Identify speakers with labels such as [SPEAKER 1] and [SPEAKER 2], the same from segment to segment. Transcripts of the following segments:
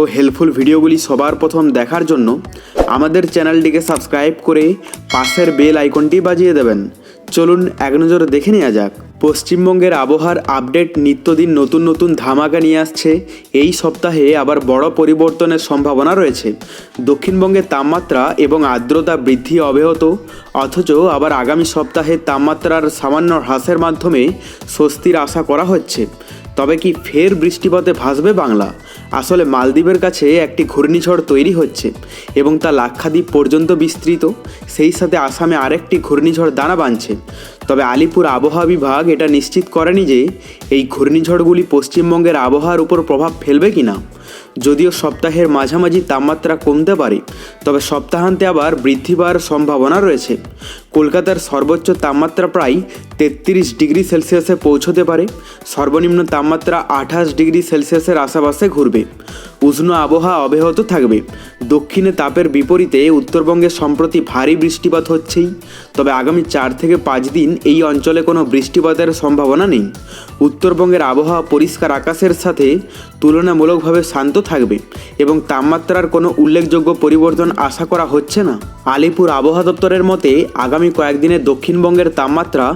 [SPEAKER 1] ও helpful ভিডিওগুলি সবার প্রথম দেখার জন্য আমাদের চ্যানেলটিকে সাবস্ক্রাইব করে পাশের বেল আইকনটি বাজিয়ে দেবেন। চলুন এক নজর দেখে নেওয়া যাক। পশ্চিমবঙ্গের আবহাওয়ার আপডেট নিত্যদিন নতুন নতুন ধামাকা নিয়ে আসছে। এই সপ্তাহে আবার বড় পরিবর্তনের সম্ভাবনা রয়েছে। দক্ষিণবঙ্গের তাপমাত্রা এবং আর্দ্রতা বৃদ্ধি অব্যাহত, অথচ আবার আগামী সপ্তাহে তাপমাত্রার সামান্য হ্রাসের মাধ্যমে স্বস্তির আশা করা হচ্ছে। তবে কি ফের বৃষ্টিপাতে ভাসবে বাংলা? আসলে মালদ্বীপের কাছে একটি ঘূর্ণিঝড় তৈরি হচ্ছে এবং তা লাক্ষাদ্বীপ পর্যন্ত বিস্তৃত। সেই সাথে আসামে আরেকটি ঘূর্ণিঝড় দানা বাঁধছে। তবে আলিপুর আবহাওয়া বিভাগ এটা নিশ্চিত করেনি যে এই ঘূর্ণিঝড়গুলি পশ্চিমবঙ্গের আবহাওয়ার উপর প্রভাব ফেলবে কি না যদিও সপ্তাহের মাঝামাঝি তাপমাত্রা কমতে পারে, তবে সপ্তাহান্তে আবার বৃদ্ধি পাওয়ার সম্ভাবনা রয়েছে। কলকাতার সর্বোচ্চ তাপমাত্রা প্রায় তেত্রিশ ডিগ্রি সেলসিয়াসে পৌঁছতে পারে। সর্বনিম্ন তাপমাত্রা আঠাশ ডিগ্রি সেলসিয়াসের আশেপাশে ঘুরবে। উষ্ণ আবহাওয়া অব্যাহত থাকবে। দক্ষিণে তাপের বিপরীতে উত্তরবঙ্গে সম্প্রতি ভারী বৃষ্টিপাত হচ্ছেই। তবে আগামী চার থেকে পাঁচ দিন এই অঞ্চলে কোনো বৃষ্টিপাতের সম্ভাবনা নেই। উত্তরবঙ্গের আবহাওয়া পরিষ্কার আকাশের সাথে তুলনামূলকভাবে শান্ত থাকবে এবং তাপমাত্রার কোনো উল্লেখযোগ্য পরিবর্তন আশা করা হচ্ছে না। আলিপুর আবহাওয়া দপ্তরের মতে, আগামী কয়েকদিনে দক্ষিণবঙ্গের তাপমাত্রা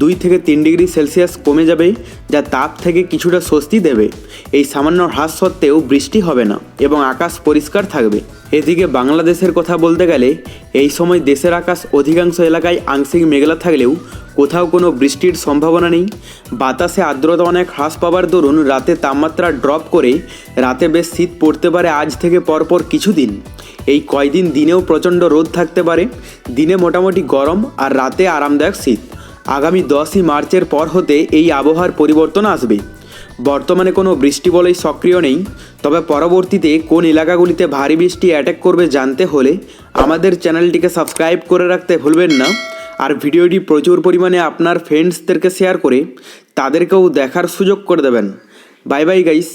[SPEAKER 1] দুই থেকে তিন ডিগ্রি সেলসিয়াস কমে যাবে, যা তাপ থেকে কিছুটা স্বস্তি দেবে। এই সামান্য হ্রাস সত্ত্বেও বৃষ্টি হবে না এবং আকাশ পরিষ্কার থাকবে। এদিকে বাংলাদেশের কথা বলতে গেলে, এই সময় দেশের আকাশ অধিকাংশ এলাকায় আংশিক মেঘলা থাকলেও কোথাও কোনো বৃষ্টির সম্ভাবনা নেই। বাতাসে আর্দ্রতা অনেক হ্রাস পাওয়ার দরুন রাতে তাপমাত্রা ড্রপ করে রাতে বেশ শীত পড়তে পারে আজ থেকে পরপর কিছুদিন। এই কয়দিন দিনেও প্রচণ্ড রোদ থাকতে পারে। দিনে মোটামুটি গরম আর রাতে আরামদায়ক শীত। আগামী দশই মার্চের পর হতে এই আবহাওয়ার পরিবর্তন আসবে। বর্তমানে কোনো বৃষ্টি বলেই সক্রিয় নেই, তবে পরবর্তীতে কোন এলাকাগুলিতে ভারী বৃষ্টি অ্যাটাক করবে জানতে হলে আমাদের চ্যানেলটিকে সাবস্ক্রাইব করে রাখতে ভুলবেন না। আর ভিডিওটি প্রচুর পরিমাণে আপনার ফ্রেন্ডসদেরকে শেয়ার করে তাদেরকেও দেখার সুযোগ করে দেবেন। Bye bye guys